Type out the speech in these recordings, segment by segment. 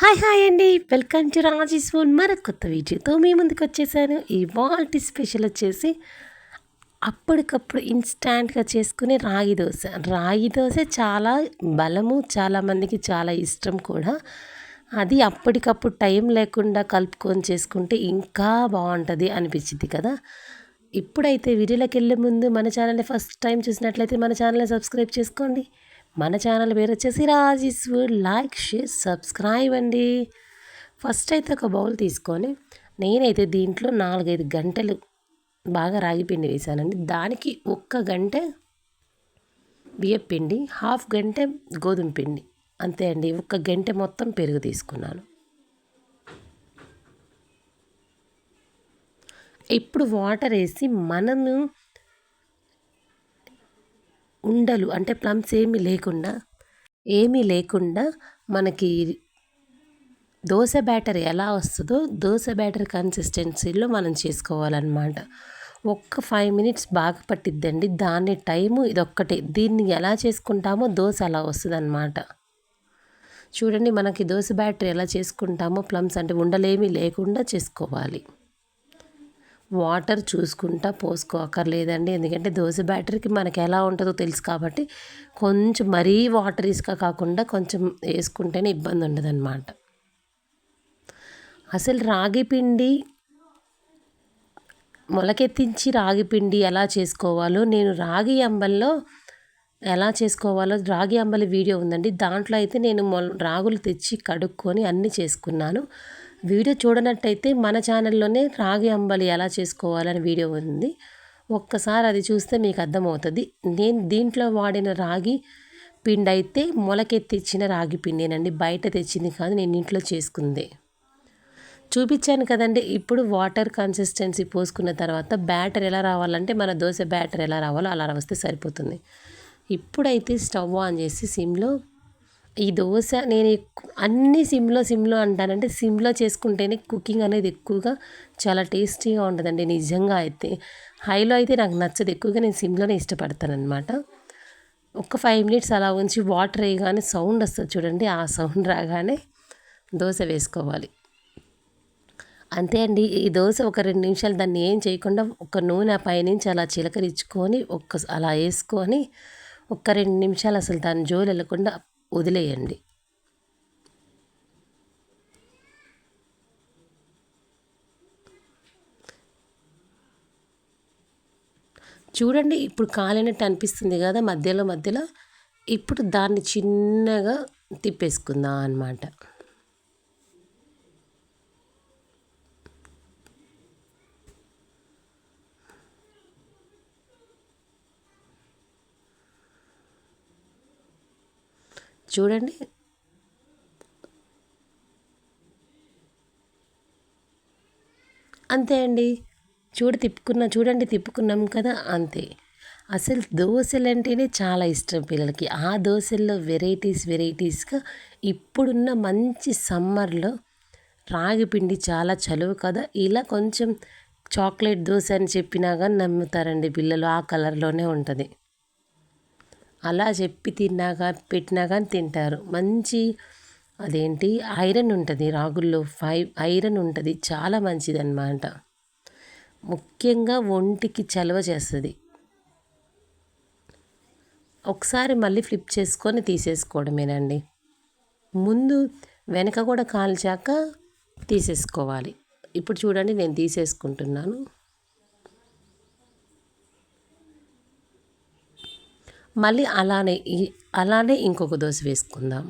Hi hi అండి. Welcome to Raji's phone మరొక కొత్త వీడియోతో మీ ముందుకు వచ్చేసాను. ఈ స్పెషల్ వచ్చేసి అప్పటికప్పుడు ఇన్స్టాంట్గా చేసుకునే రాగి దోశ. రాగి దోశ చాలా బలము చాలామందికి చాలా ఇష్టం కూడా. అది అప్పటికప్పుడు టైం లేకుండా కలుపుకొని చేసుకుంటే ఇంకా బాగుంటుంది అనిపించింది కదా. ఇప్పుడైతే వీడియోలోకి వెళ్ళే ముందు మన ఛానల్ని ఫస్ట్ టైం చూసినట్లయితే మన ఛానల్ని సబ్స్క్రైబ్ చేసుకోండి. మన ఛానల్ పేరు వచ్చేసి Raji's food. Like share subscribe అండి. ఫస్ట్ అయితే ఒక బౌల్ తీసుకొని నేనైతే దీంట్లో నాలుగైదు గంటలు బాగా రాగి పిండి వేసానండి. దానికి ఒక్క గంట బియ్యం పిండి హాఫ్ గంట గోధుమ పిండి. అంతే అండి. ఒక్క గంట మొత్తం పెరుగు తీసుకున్నాను. ఇప్పుడు వాటర్ వేసి మనము ఉండలు అంటే ప్లమ్స్ ఏమీ లేకుండా ఏమీ లేకుండా మనకి దోశ బ్యాటర్ ఎలా వస్తుందో దోశ బ్యాటర్ కన్సిస్టెన్సీలో మనం చేసుకోవాలన్నమాట. ఒక్క ఫైవ్ మినిట్స్ బాగా పట్టిద్దండి. దాని టైము ఇదొక్కటే. దీన్ని ఎలా చేసుకుంటామో దోశ అలా వస్తుందన్నమాట. చూడండి మనకి దోశ బ్యాటర్ ఎలా చేసుకుంటామో ప్లమ్స్ అంటే ఉండలేమీ లేకుండా చేసుకోవాలి. వాటర్ చూసుకుంటా పోసుకోకర్లేదండి. ఎందుకంటే దోశ బ్యాటరీకి మనకి ఎలా ఉంటుందో తెలుసు కాబట్టి కొంచెం మరీ వాటర్ ఇసుక కాకుండా కొంచెం వేసుకుంటేనే ఇబ్బంది ఉండదన్నమాట. అసలు రాగి పిండి మొలకెత్తించి రాగి పిండి ఎలా చేసుకోవాలో నేను రాగి అంబల్లో ఎలా చేసుకోవాలో రాగి అంబలి వీడియో ఉందండి. దాంట్లో అయితే నేను మొల రాగులు తెచ్చి కడుక్కొని అన్నీ చేసుకున్నాను. వీడియో చూడనట్టయితే మన ఛానల్లోనే రాగి అంబలి ఎలా చేసుకోవాలని వీడియో ఉంది. ఒక్కసారి అది చూస్తే మీకు అర్థమవుతుంది. నేను దీంట్లో వాడిన రాగి పిండి అయితే మొలకెత్తిచ్చిన రాగి పిండేనండి. బయట తెచ్చింది కాదు నేను ఇంట్లో చేసుకుంది. చూపించాను కదండి ఇప్పుడు వాటర్ కన్సిస్టెన్సీ పోసుకున్న తర్వాత బ్యాటర్ ఎలా రావాలంటే మన దోశ బ్యాటర్ ఎలా రావాలో అలా వస్తే సరిపోతుంది. ఇప్పుడైతే స్టవ్ ఆన్ చేసి సిమ్లో ఈ దోశ నేను అన్ని సిమ్లో సిమ్లో అంటానంటే సిమ్లో చేసుకుంటేనే కుకింగ్ అనేది ఎక్కువగా చాలా టేస్టీగా ఉంటుందండి నిజంగా అయితే. హైలో అయితే నాకు నచ్చదు ఎక్కువగా నేను సిమ్లోనే ఇష్టపడతానమాట ఒక ఫైవ్ మినిట్స్ అలా ఉంచి వాటర్ వేయగానే సౌండ్ వస్తుంది చూడండి ఆ సౌండ్ రాగానే దోశ వేసుకోవాలి. అంతే అండి ఈ దోశ ఒక రెండు నిమిషాలు దాన్ని ఏం చేయకుండా ఒక నూనె పైనుంచి అలా చిలకరించుకొని ఒక్క అలా వేసుకొని ఒక్క రెండు నిమిషాలు అసలు దాని జోలు వెళ్ళకుండా వదిలేయండి. చూడండి ఇప్పుడు కాలినట్టు అనిపిస్తుంది కదా మధ్యలో మధ్యలో. ఇప్పుడు దాన్ని చిన్నగా తిప్పేసుకుందాం అన్నమాట. చూడండి. అంతే అండి. చూడు తిప్పుకున్నా చూడండి తిప్పుకున్నాం కదా అంతే. అసలు దోశలు అంటేనే చాలా ఇష్టం పిల్లలకి. ఆ దోశల్లో వెరైటీస్ వెరైటీస్గా ఇప్పుడున్న మంచి సమ్మర్లో రాగి పిండి చాలా చలువు కదా. ఇలా కొంచెం చాక్లెట్ దోశ అని చెప్పినా కానీ నమ్ముతారండి పిల్లలు ఆ కలర్లోనే ఉంటుంది. అలా చెప్పి తిన్నాక పెట్టినా కానీ తింటారు. మంచి అదేంటి? ఐరన్ ఉంటుంది రాగుల్లో. ఫైవ్ ఐరన్ ఉంటుంది. చాలా మంచిది అన్నమాట ముఖ్యంగా ఒంటికి చలవ చేస్తుంది. ఒకసారి మళ్ళీ ఫ్లిప్ చేసుకొని తీసేసుకోవడమేనండి. ముందు వెనక కూడా కాల్చాక తీసేసుకోవాలి. ఇప్పుడు చూడండి నేను తీసేసుకుంటున్నాను. మళ్ళీ అలానే అలానే ఇంకొక దోశ వేసుకుందాం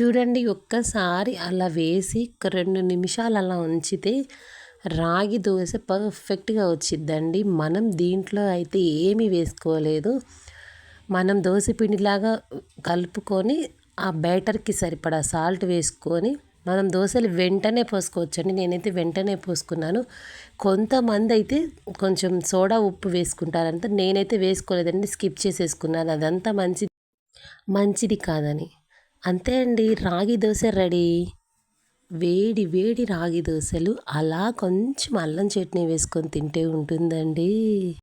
చూడండి ఒక్కసారి అలా వేసి రెండు నిమిషాలు అలా ఉంచితే రాగి దోశ పర్ఫెక్ట్గా వచ్చిద్దండి. మనం దీంట్లో అయితే ఏమీ వేసుకోలేదు. మనం దోశ పిండిలాగా కలుపుకొని ఆ బ్యాటర్కి సరిపడా సాల్ట్ వేసుకొని మనం దోశలు వెంటనే పోసుకోవచ్చండి. నేనైతే వెంటనే పోసుకున్నాను. కొంతమంది అయితే కొంచెం సోడా ఉప్పు వేసుకుంటారంట. నేనైతే వేసుకోలేదండి స్కిప్ చేసేసుకున్నాను. అదంతా మంచి మంచిది కాదని. అంతే అండి రాగి దోశ రెడీ. వేడి వేడి రాగి దోశలు అలా కొంచెం అల్లం చట్నీ వేసుకొని తింటే ఉంటుందండి.